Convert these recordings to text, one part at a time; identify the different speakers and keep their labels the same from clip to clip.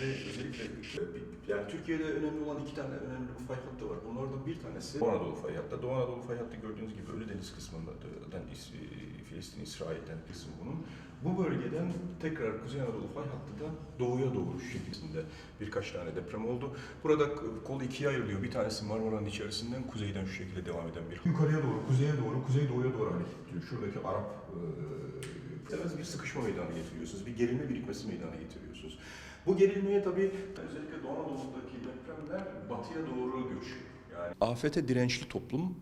Speaker 1: Bizde özellikle yani Türkiye'de önemli olan iki tane önemli fay hattı var. Bunlardan bir tanesi Doğu Anadolu fay hattı. Doğu Anadolu fay hattı gördüğünüz gibi Ölü Deniz kısmından İs- Filistin, İsrail'den kısım bunun. Bu bölgeden tekrar Kuzey Anadolu fay hattı da doğuya doğru şeklinde birkaç tane deprem oldu. Burada kol ikiye ayrılıyor. Bir tanesi Marmara'nın içerisinden kuzeyden şu şekilde devam eden bir yukarıya doğru, kuzeye doğru, kuzey doğuya doğru hareket ediyor. Şuradaki Arap e, bir sıkışma meydana getiriyorsunuz. Bir gerilme birikmesi meydana getiriyorsunuz. Bu gerilmeye tabii özellikle Doğu Anadolu'daki depremler batıya doğru göçüyor. Yani
Speaker 2: Afete dirençli toplum,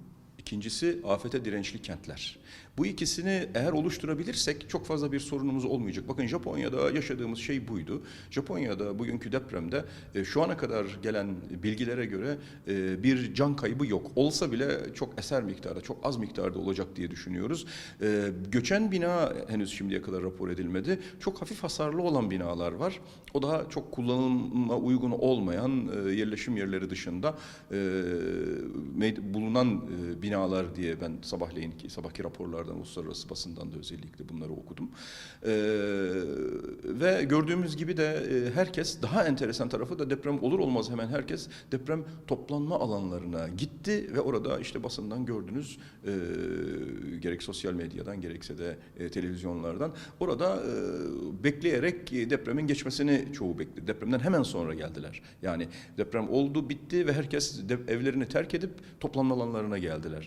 Speaker 2: ikincisi afete dirençli kentler. Bu ikisini eğer oluşturabilirsek çok fazla bir sorunumuz olmayacak. Bakın Japonya'da yaşadığımız şey buydu. Japonya'da bugünkü depremde e, şu ana kadar gelen bilgilere göre e, bir can kaybı yok. Olsa bile çok eser miktarda, çok az miktarda olacak diye düşünüyoruz. E, göçen bina henüz şimdiye kadar rapor edilmedi. Çok hafif hasarlı olan binalar var. O daha çok kullanıma uygun olmayan yerleşim yerleri dışında bulunan e, binalar diye ben sabahleyin ki sabahki raporlardan uluslararası basından da özellikle bunları okudum. E, ve gördüğümüz gibi de e, herkes daha enteresan tarafı da deprem olur olmaz hemen herkes deprem toplanma alanlarına gitti ve orada işte basından gördünüz e, gerek sosyal medyadan gerekse de e, televizyonlardan orada e, bekleyerek e, depremin geçmesini çoğu bekledi. Depremden hemen sonra geldiler. Yani deprem oldu bitti ve herkes de, evlerini terk edip toplanma alanlarına geldiler.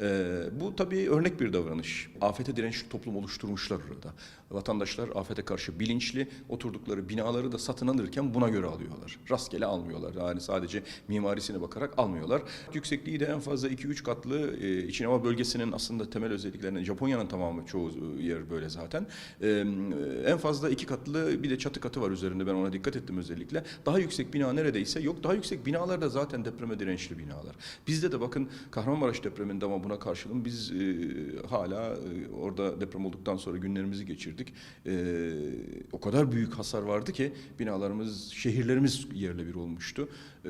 Speaker 2: E, bu tabii örnek bir davranış. Afete dirençli toplum oluşturmuşlar orada. Vatandaşlar afete karşı bilinçli oturdukları binaları da satın alırken buna göre alıyorlar. Rastgele almıyorlar. Yani sadece mimarisine bakarak almıyorlar. Yüksekliği de en fazla 2-3 katlı e, İçin Hava bölgesinin aslında temel özelliklerinin Japonya'nın tamamı çoğu yer böyle zaten. E, en fazla iki katlı bir de çatı katı var üzerinde ben ona dikkat ettim özellikle. Daha yüksek bina neredeyse yok. Daha yüksek binalar da zaten depreme dirençli binalar. Bizde de bakın Kahramanmaraş depreminde ama buna karşılığın biz e, hala e, orada deprem olduktan sonra günlerimizi geçirdik. E, o kadar büyük hasar vardı ki binalarımız, şehirlerimiz yerle bir olmuştu. E,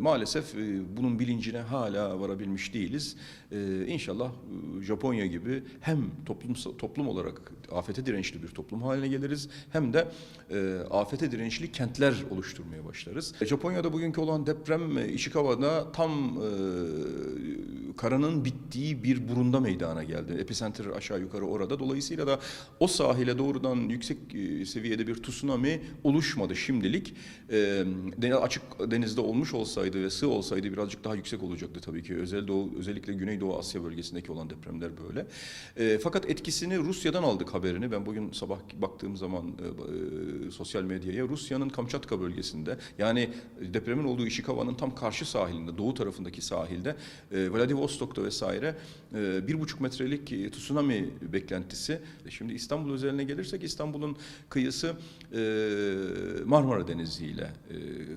Speaker 2: maalesef e, bunun bilincine hala varabilmiş değiliz. E, inşallah e, Japonya gibi hem toplum toplum olarak afete dirençli bir toplum haline geliriz hem de e, afete dirençli kentler oluşturmaya başlarız. Japonya'da bugünkü olan deprem e, Ishikawa'da tam e, karanın bittiği bir burunda meydana geldi. Epicenter aşağı yukarı orada. Dolayısıyla da o sahile doğrudan yüksek e, seviyede bir tsunami oluşmadı şimdilik. E, açık denizde olmuş olsaydı ve sığ olsaydı birazcık daha yüksek olacaktı tabii ki. Özel Doğu, özellikle Güneydoğu Asya bölgesindeki olan depremler böyle. E, fakat etkisini Rusya'dan aldık haberini. Ben bugün sabah baktığım zaman sosyal medyaya Rusya'nın Kamçatka bölgesinde yani depremin olduğu Ishikawa'nın tam karşı sahilinde, doğu tarafındaki sahilde e, Vladivostok'ta vesaire e, bir buçuk metrelik e, tsunami beklentisi. E, Şimdi İstanbul özeline gelirsek İstanbul'un kıyısı Marmara Denizi ile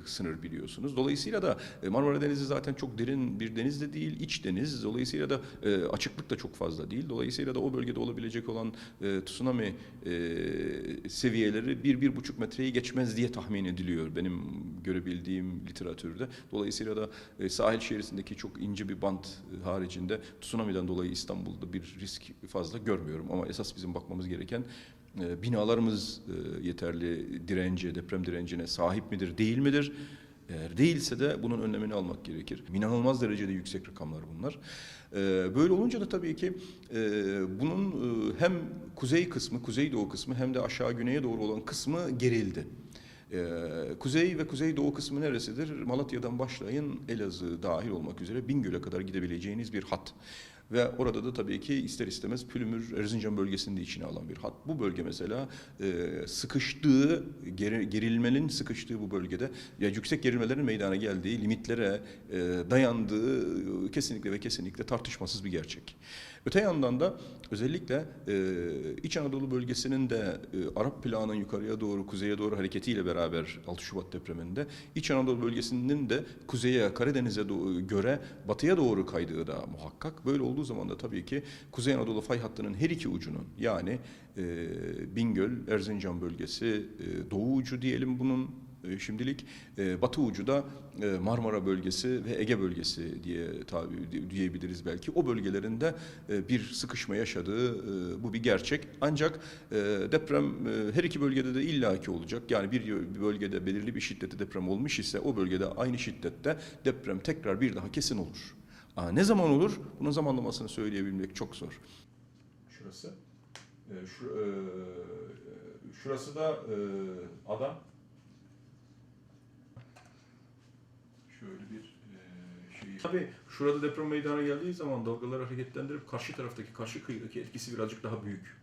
Speaker 2: sınır biliyorsunuz. Dolayısıyla da Marmara Denizi zaten çok derin bir deniz de değil, iç deniz. Dolayısıyla da açıklık da çok fazla değil. Dolayısıyla da o bölgede olabilecek olan tsunami seviyeleri bir, bir buçuk metreyi geçmez diye tahmin ediliyor benim görebildiğim literatürde. Dolayısıyla da sahil şeridindeki çok ince bir bant haricinde tsunami'den dolayı İstanbul'da bir risk fazla görmüyorum. Ama esas bizim bakmamız gereken e, binalarımız e, yeterli dirence, deprem direncine sahip midir, değil midir? Eğer değilse de bunun önlemini almak gerekir. İnanılmaz derecede yüksek rakamlar bunlar. Ee, Böyle olunca da tabii ki e, bunun e, hem kuzey kısmı, kuzeydoğu kısmı hem de aşağı güneye doğru olan kısmı gerildi. Ee, Kuzey ve kuzeydoğu kısmı neresidir? Malatya'dan başlayın Elazığ dahil olmak üzere Bingöl'e kadar gidebileceğiniz bir hat. Ve orada da tabii ki ister istemez Pülümür, Erzincan bölgesini de içine alan bir hat. Bu bölge mesela e, sıkıştığı, geri- gerilmenin sıkıştığı bu bölgede ya yüksek gerilmelerin meydana geldiği, limitlere e, dayandığı kesinlikle ve kesinlikle tartışmasız bir gerçek. Öte yandan da özellikle e, İç Anadolu bölgesinin de e, Arap plağının yukarıya doğru, kuzeye doğru hareketiyle beraber 6 Şubat depreminde İç Anadolu bölgesinin de kuzeye, Karadeniz'e göre batıya doğru kaydığı da muhakkak. Böyle olduğu zaman da tabii ki Kuzey Anadolu fay hattının her iki ucunun yani e, Bingöl, Erzincan bölgesi, e, doğu ucu diyelim bunun E, Şimdilik e, batı ucu da e, Marmara bölgesi ve Ege bölgesi diye tabi diyebiliriz belki. O bölgelerinde e, bir sıkışma yaşadığı e, bu bir gerçek. Ancak e, deprem e, her iki bölgede de illaki olacak. Yani bir bir bölgede belirli bir şiddette deprem olmuş ise o bölgede aynı şiddette deprem tekrar bir daha kesin olur. Aa, ne zaman olur? Bunun zamanlamasını söyleyebilmek çok zor. Şurası. E, şu, e, şurası da e, ada. Şöyle bir e, şey. Tabii şurada deprem meydana geldiği zaman dalgaları hareketlendirip karşı taraftaki karşı kıyıdaki etkisi birazcık daha büyük.